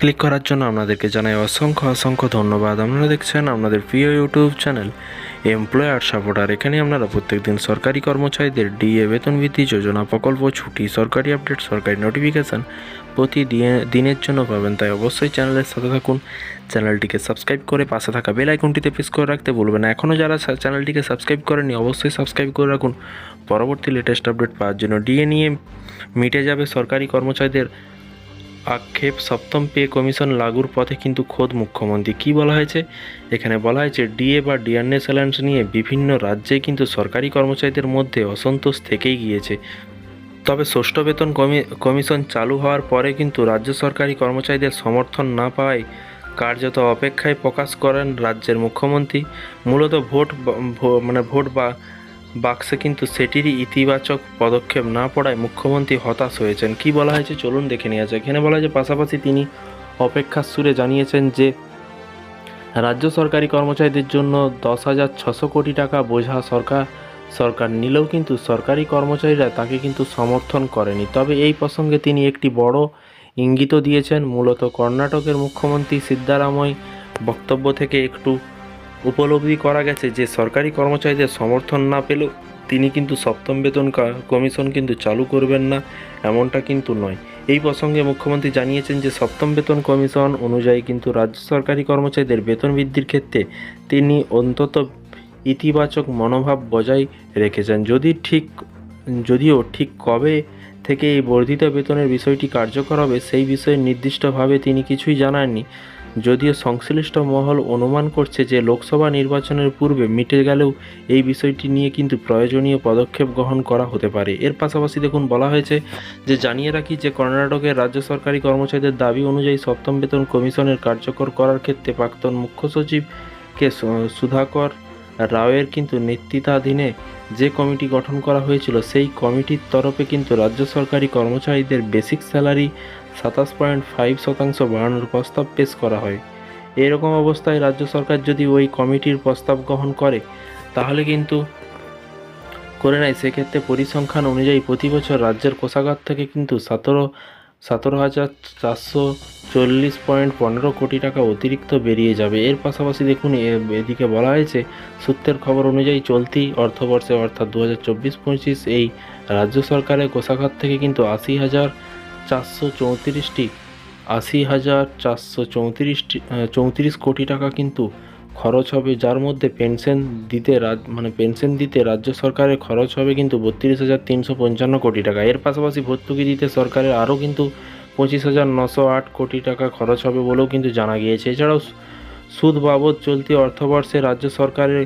Click করার জন্য আপনাদেরকে জানাই অসংখ্য অসংখ্য ধন্যবাদ। আপনারা দেখছেন আপনাদের প্রিয় ইউটিউব চ্যানেল এমপ্লয়ার সাপোর্টার। এখানে আপনারা প্রত্যেকদিন সরকারি কর্মচারীদের ডিএ বেতন বৃদ্ধি যোজনা প্রকল্প, ছুটি, সরকারি আপডেট, সরকারি নোটিফিকেশান প্রতি দিনের জন্য পাবেন। তাই অবশ্যই চ্যানেলের সাথে থাকুন। চ্যানেলটিকে সাবস্ক্রাইব করে পাশে থাকা বেল আইকনটিতে প্রেস করে রাখতে ভুলবেন না। এখনও যারা চ্যানেলটিকে সাবস্ক্রাইব করেনি অবশ্যই সাবস্ক্রাইব করে রাখুন। পরবর্তী লেটেস্ট আপডেট পাওয়ার জন্য ডিএ নিয়ে মিটে যাবে সরকারি কর্মচারীদের আক্ষেপ সপ্তম পে কমিশন লাগুর পথে কিন্তু খোদ মুখ্যমন্ত্রী। কি বলা হয়েছে? এখানে বলা হয়েছে, ডিএ বা ডিআরএস অ্যালায়েন্স নিয়ে বিভিন্ন রাজ্যে কিন্তু সরকারি কর্মচারীদের মধ্যে অসন্তোষ থেকেই গিয়েছে। তবে ষষ্ঠ বেতন কমিশন চালু হওয়ার পরে কিন্তু রাজ্য সরকারি কর্মচারীদের সমর্থন না পাওয়ায় কার্যত অপেক্ষায় প্রকাশ করেন রাজ্যের মুখ্যমন্ত্রী। মূলত ভোট মানে ভোট বা বাক্সে কিন্তু সেটিরই ইতিবাচক পদক্ষেপ না পড়ায় মুখ্যমন্ত্রী হতাশ হয়েছেন। কি বলা হয়েছে চলুন দেখে নেওয়া যাক। এখানে বলা হয়েছে, পাশাপাশি তিনি অপেক্ষার সুরে জানিয়েছেন যে, রাজ্য সরকারি কর্মচারীদের জন্য দশ হাজার ছশো কোটি টাকা বোঝা সরকার সরকার নিলেও কিন্তু সরকারি কর্মচারীরা তাকে কিন্তু সমর্থন করেনি। তবে এই প্রসঙ্গে তিনি একটি বড় ইঙ্গিতও দিয়েছেন। মূলত কর্ণাটকের মুখ্যমন্ত্রী সিদ্ধারাময় বক্তব্য থেকে একটু উপলব্ধি করা গেছে যে সরকারি কর্মচারীদের সমর্থন না পেলেও তিনি কিন্তু সপ্তম বেতন কমিশন কিন্তু চালু করবেন না, এমনটা কিন্তু নয়। এই প্রসঙ্গে মুখ্যমন্ত্রী জানিয়েছেন যে সপ্তম বেতন কমিশন অনুযায়ী কিন্তু রাজ্য সরকারি কর্মচারীদের বেতন বৃদ্ধির ক্ষেত্রে তিনি অন্তত ইতিবাচক মনোভাব বজায় রেখেছেন। যদি ঠিক, যদিও ঠিক কবে থেকে এই বর্ধিত বেতনের বিষয়টি কার্যকর হবে, সেই বিষয়ে নির্দিষ্টভাবে তিনি কিছুই জানাননি। যদিও সংশ্লিষ্ট মহল অনুমান করছে যে লোকসভা নির্বাচনের পূর্বে মিটে গেলেও এই বিষয়টি নিয়ে কিন্তু প্রয়োজনীয় পদক্ষেপ গ্রহণ করা হতে পারে। এর পাশাপাশি দেখুন, বলা হয়েছে যে জানিয়ে রাখি যে কর্ণাটকের রাজ্য সরকারি কর্মচারীদের দাবি অনুযায়ী সপ্তম বেতন কমিশনের কার্যকর করার ক্ষেত্রে প্রাক্তন মুখ্য সচিবকে সুধাকর রাওয়ের কিন্তু নেতৃত্বাধীনে যে কমিটি গঠন করা হয়েছিল, সেই কমিটির তরফে কিন্তু রাজ্য সরকারি কর্মচারীদের বেসিক স্যালারি সাতাশ পয়েন্ট ফাইভ শতাংশ বাড়ানোর প্রস্তাব পেশ করা হয়। এরকম অবস্থায় রাজ্য সরকার যদি ওই কমিটির প্রস্তাব গ্রহণ করে, তাহলে কিন্তু করে নেয়। সেক্ষেত্রে পরিসংখ্যান অনুযায়ী প্রতি বছর রাজ্যের কোষাগার থেকে কিন্তু সতেরো সতেরো হাজার চারশো চল্লিশ পয়েন্ট পনেরো কোটি টাকা অতিরিক্ত বেরিয়ে যাবে। এর পাশাপাশি দেখুন এদিকে বলা হয়েছে, সূত্রের খবর অনুযায়ী চলতি অর্থবর্ষে অর্থাৎ দু হাজার চব্বিশ পঁচিশ এই রাজ্য সরকারের কোষাঘাত থেকে কিন্তু আশি হাজার চারশো চৌত্রিশটি, আশি হাজার চারশো চৌত্রিশটি চৌত্রিশ কোটি টাকা কিন্তু খরচ হবে, যার মধ্যে পেনশন দিতে মানে পেনশন দিতে রাজ্য সরকারের খরচ হবে কিন্তু বত্রিশ হাজার তিনশো পঞ্চান্ন কোটি টাকা। এর পাশাপাশি ভর্তুকি দিতে সরকারের আরও কিন্তু পঁচিশ হাজার নশো আট কোটি টাকা খরচ হবে বলেও কিন্তু জানা গিয়েছে। এছাড়াও সুদ বাবদ চলতি অর্থবর্ষে রাজ্য সরকারের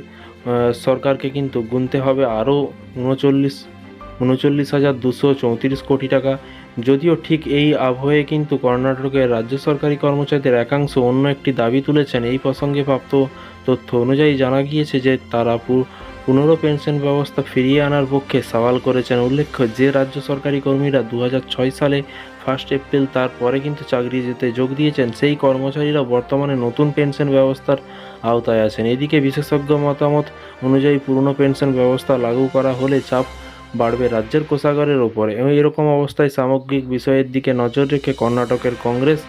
সরকারকে কিন্তু গুনতে হবে আরও উনচল্লিশ উনচল্লিশ হাজার দুশো চৌত্রিশ কোটি টাকা। যদিও ঠিক এই আবহে কিন্তু কর্ণাটকের রাজ্য সরকারি কর্মচারীদের একাংশ অন্য একটি দাবি তুলেছেন। এই প্রসঙ্গে প্রাপ্ত তথ্য অনুযায়ী জানা গিয়েছে যে তারা পুনর পেনশন ব্যবস্থা ফিরিয়ে আনার পক্ষে সওয়াল করেছেন। উল্লেখ্য, যে রাজ্য সরকারি কর্মীরা দু হাজার ছয় সালে ফার্স্ট এপ্রিল তারপরে কিন্তু চাকরি যেতে যোগ দিয়েছেন, সেই কর্মচারীরা বর্তমানে নতুন পেনশন ব্যবস্থার আওতায় আছেন। এদিকে বিশেষজ্ঞ মতামত অনুযায়ী পুরনো পেনশন ব্যবস্থা লাগু করা হলে চাপ বাড়বে রাজ্যের কোষাগারের ওপরে। এবং এরকম অবস্থায় সামগ্রিক বিষয়ের দিকে নজর রেখে কর্ণাটকের কংগ্রেস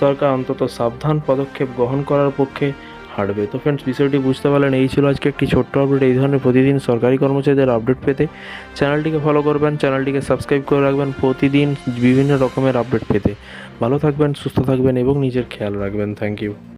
সরকার অন্তত সাবধান পদক্ষেপ গ্রহণ করার পক্ষে হাঁটবে। তো ফ্রেন্ডস বিষয়টি বুঝতে পারলেন, এই ছিল আজকে একটি ছোট্ট আপডেট এই ধরনের প্রতিদিন সরকারি কর্মচারীদের আপডেট পেতে চ্যানেলটিকে ফলো করবেন চ্যানেলটিকে সাবস্ক্রাইব করে রাখবেন প্রতিদিন বিভিন্ন রকমের আপডেট পেতে। ভালো থাকবেন, সুস্থ থাকবেন এবং নিজের খেয়াল রাখবেন। Thank you